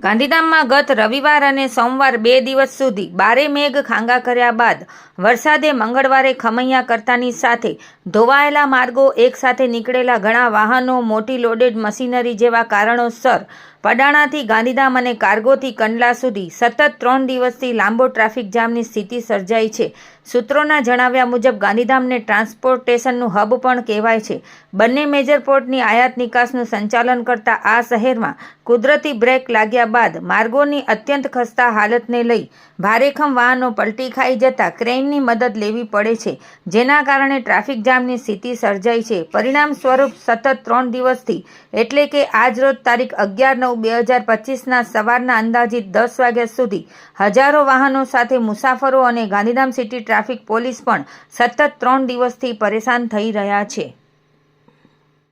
ગાંધીધામમાં ગત રવિવાર અને સોમવાર બે દિવસ સુધી બારે મેઘ ખાંગા કર્યા બાદ વરસાદે મંગળવારે ખમૈયા કરતાની સાથે ધોવાયેલા માર્ગો એકસાથે નીકળેલા ઘણા વાહનો, મોટી લોડેડ મશીનરી જેવા કારણોસર પડાણાથી ગાંધીધામ અને કાર્ગોથી કંડલા સુધી સતત ત્રણ દિવસથી લાંબો ટ્રાફિક જામની સ્થિતિ સર્જાઈ છે. સૂત્રોના જણાવ્યા મુજબ ગાંધીધામને ટ્રાન્સપોર્ટેશનનું હબ પણ કહેવાય છે. બંને મેજર પોર્ટની આયાત નિકાસનું સંચાલન કરતા આ શહેરમાં કુદરતી બ્રેક લાગ્યા બાદ માર્ગોની અત્યંત ખસ્તા હાલતને લઈ ભારેખમ વાહનો પલટી ખાઈ જતા ક્રેઇનની મદદ લેવી પડે છે, જેના કારણે ટ્રાફિક જામની સ્થિતિ સર્જાઈ છે. પરિણામ સ્વરૂપ સતત ત્રણ દિવસથી, એટલે કે આજરોજ તારીખ અગિયાર બે હજાર પચીસના સવારના અંદાજિત દસ વાગ્યા સુધી હજારો વાહનો સાથે મુસાફરો અને ગાંધીધામ સિટી ટ્રાફિક પોલીસ પણ સતત ત્રણ દિવસથી પરેશાન થઈ રહ્યા છે.